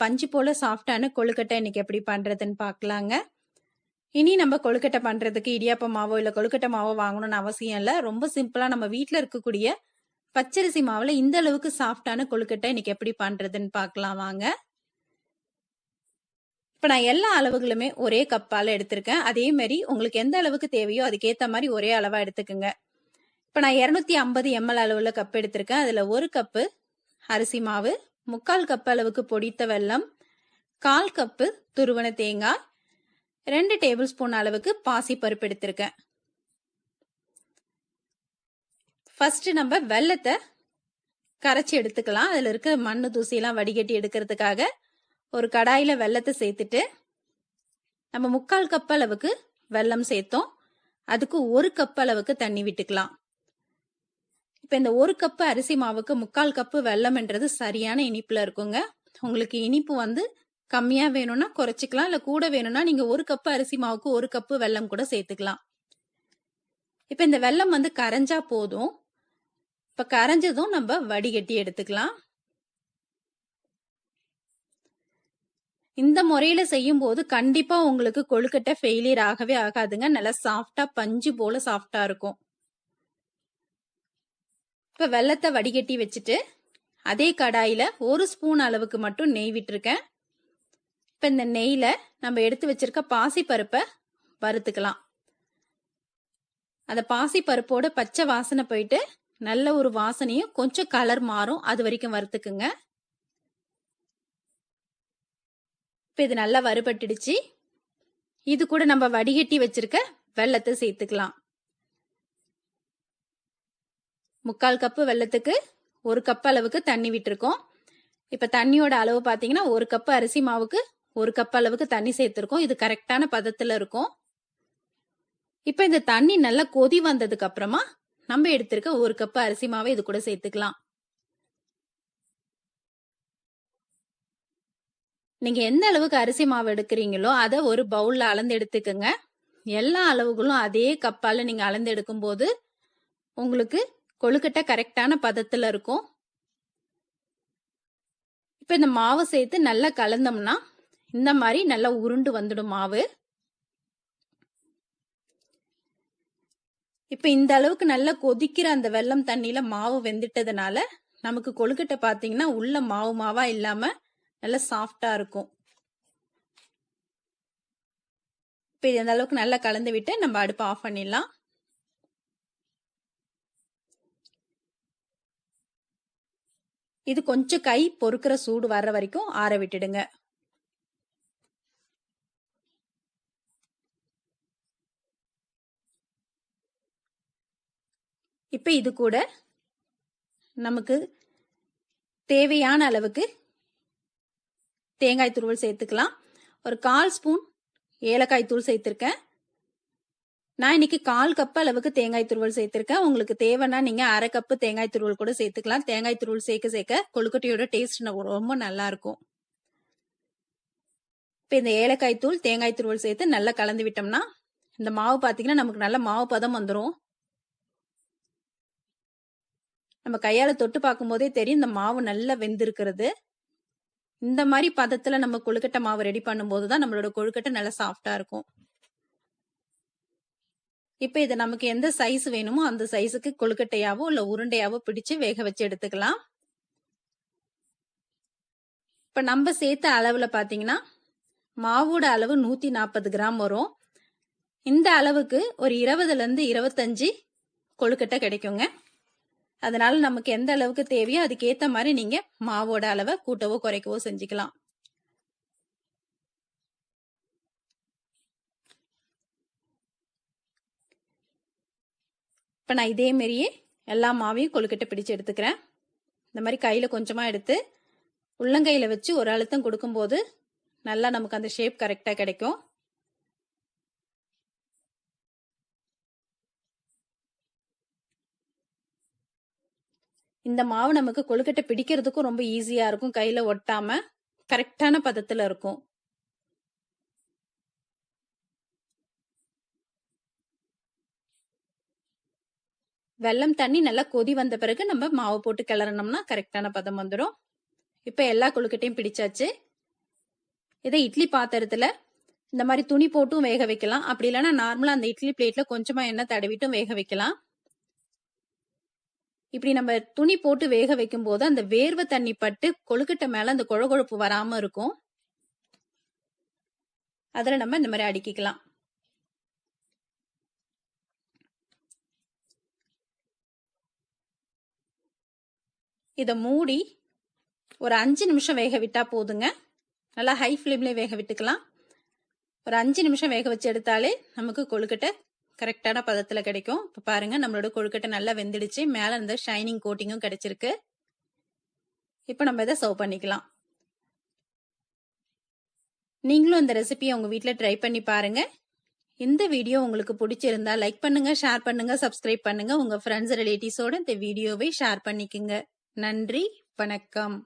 பஞ்சு போல சாஃப்டான கொழுக்கட்டை இன்னைக்கு எப்படி பண்றதுன்னு பார்க்கலாங்க இனி நம்ம கொழுக்கட்டை பண்றதுக்கு இடியாப்ப மாவோ இல்ல கொழுக்கட்டை மாவோ வாங்கணும்னு அவசியம் இல்ல. ரொம்ப சிம்பிளா நம்ம வீட்டில் இருக்கக்கூடிய பச்சரிசி மாவுல இந்த அளவுக்கு சாஃப்டான கொழுக்கட்டை இன்னைக்கு எப்படி பண்றதுன்னு பார்க்கலாம் வாங்க. இப்ப நான் எல்லா அளவுகளுமே ஒரே கப்பால எடுத்திருக்கேன். அதே மாதிரி உங்களுக்கு எந்த அளவுக்கு தேவையோ அதுக்கேத்த மாதிரி ஒரே அளவா எடுத்துக்கோங்க. இப்ப நான் இருநூத்தி ஐம்பது எம்எல் அளவுல கப் எடுத்திருக்கேன். அதுல ஒரு கப்பு அரிசி மாவு முக்கால் கப் அளவுக்கு பொடித்த வெல்லம் கால் கப்பு துருவன தேங்காய் ரெண்டு டேபிள் ஸ்பூன் அளவுக்கு பாசி பருப்பு எடுத்திருக்கேன். ஃபர்ஸ்ட் நம்ம வெள்ளத்தை கரைச்சி எடுத்துக்கலாம். அதில் இருக்க மண்ணு தூசியெல்லாம் வடிகட்டி எடுக்கிறதுக்காக ஒரு கடாயில் வெள்ளத்தை சேர்த்துட்டு நம்ம முக்கால் கப் அளவுக்கு வெல்லம் சேர்த்தோம். அதுக்கு ஒரு கப் அளவுக்கு தண்ணி விட்டுக்கலாம். இப்போ இந்த ஒரு கப்பு அரிசி மாவுக்கு முக்கால் கப்பு வெல்லம்ன்றது சரியான இனிப்பில் இருக்குங்க. உங்களுக்கு இனிப்பு வந்து கம்மியாக வேணும்னா குறைச்சிக்கலாம் இல்லை கூட வேணும்னா நீங்கள் ஒரு கப்பு அரிசி மாவுக்கு ஒரு கப்பு வெல்லம் கூட சேர்த்துக்கலாம். இப்போ இந்த வெல்லம் வந்து கரைஞ்சா போதும். இப்போ கரைஞ்சதும் நம்ம வடிகட்டி எடுத்துக்கலாம். இந்த முறையில செய்யும் போது கண்டிப்பா உங்களுக்கு கொழுக்கட்டை ஃபெயிலியர் ஆகவே ஆகாதுங்க. நல்லா சாஃப்டா பஞ்சு போல சாஃப்டா இருக்கும். இப்ப வெள்ளத்தை வடிகட்டி வச்சுட்டு அதே கடாயில ஒரு ஸ்பூன் அளவுக்கு மட்டும் நெய் விட்டுருக்கேன். இப்ப இந்த நெய்ல நம்ம எடுத்து வச்சிருக்க பாசி பருப்பை வறுத்துக்கலாம். அந்த பாசி பருப்போட பச்சை வாசனை போயிட்டு நல்ல ஒரு வாசனையும் கொஞ்சம் கலர் மாறும். அது வரைக்கும் வறுத்துக்குங்க. இப்போ இது நல்லா வறுபட்டுடுச்சு. இது கூட நம்ம வடிகட்டி வச்சிருக்க வெள்ளத்தை சேர்த்துக்கலாம். முக்கால் கப்பு வெள்ளத்துக்கு ஒரு கப் அளவுக்கு தண்ணி விட்டுருக்கோம். இப்போ தண்ணியோட அளவு பார்த்தீங்கன்னா ஒரு கப்பு அரிசி மாவுக்கு ஒரு கப் அளவுக்கு தண்ணி சேர்த்துருக்கோம். இது கரெக்டான பதத்தில் இருக்கும். இப்போ இந்த தண்ணி நல்லா கொதி வந்ததுக்கு அப்புறமா நம்ம எடுத்திருக்க ஒரு கப்பு அரிசி மாவை இது கூட சேர்த்துக்கலாம். நீங்க எந்த அளவுக்கு அரிசி மாவு எடுக்கிறீங்களோ அதை ஒரு பவுல்ல அளந்து எடுத்துக்கோங்க. எல்லா அளவுகளும் அதே கப்பால நீங்க அளந்து எடுக்கும் போது உங்களுக்கு கொழுக்கட்டை கரெக்டான பதத்துல இருக்கும். இப்ப இந்த மாவு சேர்த்து நல்லா கலந்தோம்னா இந்த மாதிரி நல்லா உருண்டு வந்துடும் மாவு. இப்ப இந்த அளவுக்கு நல்லா கொதிக்கிற அந்த வெள்ளம் தண்ணியில மாவு வெந்துட்டதுனால நமக்கு கொழுக்கட்டை பாத்தீங்கன்னா உள்ள மாவு மாவா இல்லாம நல்லா சாஃப்டா இருக்கும். இப்போ இந்த அளவுக்கு நல்லா கலந்து விட்டு நம்ம அடுப்பை ஆஃப் பண்ணிடலாம். இது கொஞ்சம் கை பொறுக்கிற சூடு வர்ற வரைக்கும் ஆற விட்டுடுங்க. இப்போ இது கூட நமக்கு தேவையான அளவுக்கு தேங்காய் துருவல் சேர்த்துக்கலாம். ஒரு கால் ஸ்பூன் ஏலக்காய் தூள் சேர்த்துருக்கேன். நான் இன்னைக்கு கால் கப் அளவுக்கு தேங்காய் துருவல் சேர்த்துருக்கேன். உங்களுக்கு தேவைன்னா நீங்க அரை கப்பு தேங்காய் துருவல் கூட சேர்த்துக்கலாம். தேங்காய் துருவல் சேர்க்க சேர்க்க கொழுக்கட்டையோட டேஸ்ட் ரொம்ப நல்லா இருக்கும். இப்போ இந்த ஏலக்காய் தூள் தேங்காய் துருவல் சேர்த்து நல்லா கலந்து விட்டோம்னா இந்த மாவு பார்த்தீங்கன்னா நமக்கு நல்ல மாவு பதம் வந்துடும் நம்ம கையால தொட்டு பார்க்கும் போதே தெரியும் இந்த மாவு நல்லா வெந்திருக்கிறது. இந்த மாதிரி பதத்துல நம்ம கொழுக்கட்டை மாவு ரெடி பண்ணும்போது தான் நம்மளோட கொழுக்கட்டை நல்லா சாஃப்டா இருக்கும். இப்போ இதை நமக்கு எந்த சைஸ் வேணுமோ அந்த சைஸுக்கு கொழுக்கட்டையாவோ இல்ல உருண்டையாவோ பிடிச்சு வேக வச்சு எடுத்துக்கலாம். இப்ப நம்ம சேர்த்த அளவுல பாத்தீங்கன்னா மாவோட அளவு நூத்தி நாற்பது கிராம் வரும். இந்த அளவுக்கு ஒரு இருபதுல இருந்து இருபத்தஞ்சு கொழுக்கட்டை கிடைக்குங்க. அதனால நமக்கு எந்த அளவுக்கு தேவையோ அதுக்கேற்ற மாதிரி நீங்க மாவோட அளவை கூட்டவோ குறைக்கவோ செஞ்சுக்கலாம். இப்போ நான் இதே மாதிரியே எல்லா மாவையும் கொழுக்கட்டை பிடிச்சு எடுத்துக்கிறேன். இந்த மாதிரி கையில் கொஞ்சமாக எடுத்து உள்ளங்கையில் வச்சு ஒரு அழுத்தம் கொடுக்கும்போது நல்லா நமக்கு அந்த ஷேப் கரெக்டாக கிடைக்கும். இந்த மாவு நமக்கு கொழுக்கட்டை பிடிக்கிறதுக்கும் ரொம்ப ஈஸியாக இருக்கும். கையில் ஒட்டாமல் கரெக்டான பதத்தில் இருக்கும். வெல்லம் தண்ணி நல்லா கொதி வந்த பிறகு நம்ம மாவு போட்டு கிளறினோம்னா கரெக்டான பதம் வந்துடும். இப்போ எல்லா கொழுக்கட்டையும் பிடிச்சாச்சு. இதை இட்லி பாத்திரத்தில் இந்த மாதிரி துணி போட்டும் வேக வைக்கலாம். அப்படி இல்லைன்னா நார்மலாக அந்த இட்லி பிளேட்டில் கொஞ்சமாக எண்ணெய் தடவிட்டும் வேக வைக்கலாம். இப்படி நம்ம துணி போட்டு வேக வைக்கும் போது அந்த வேர்வை தண்ணி பட்டு கொழுக்கட்டை மேலே அந்த கொழகொழப்பு வராமல் இருக்கும். அதில் நம்ம இந்த மாதிரி அடுக்கிக்கலாம். இதை மூடி ஒரு அஞ்சு நிமிஷம் வேக விட்டா போதுங்க. நல்லா ஹை ஃப்ளேம்லேயே வேக விட்டுக்கலாம். ஒரு அஞ்சு நிமிஷம் வேக வச்சு எடுத்தாலே நமக்கு கொழுக்கட்டை கரெக்டான பதத்தில் கிடைக்கும். இப்போ பாருங்க நம்மளோட கொழுக்கட்டை நல்லா வெந்துடுச்சு. மேலே இருந்த ஷைனிங் கோட்டிங்கும் கிடைச்சிருக்கு. இப்போ நம்ம இதை சர்வ் பண்ணிக்கலாம். நீங்களும் இந்த ரெசிபியை உங்கள் வீட்டில் ட்ரை பண்ணி பாருங்க. இந்த வீடியோ உங்களுக்கு பிடிச்சிருந்தா லைக் பண்ணுங்க ஷேர் பண்ணுங்க சப்ஸ்கிரைப் பண்ணுங்க. உங்க ஃப்ரெண்ட்ஸ் ரிலேட்டிவ்ஸோட இந்த வீடியோவை ஷேர் பண்ணிக்கோங்க. நன்றி வணக்கம்.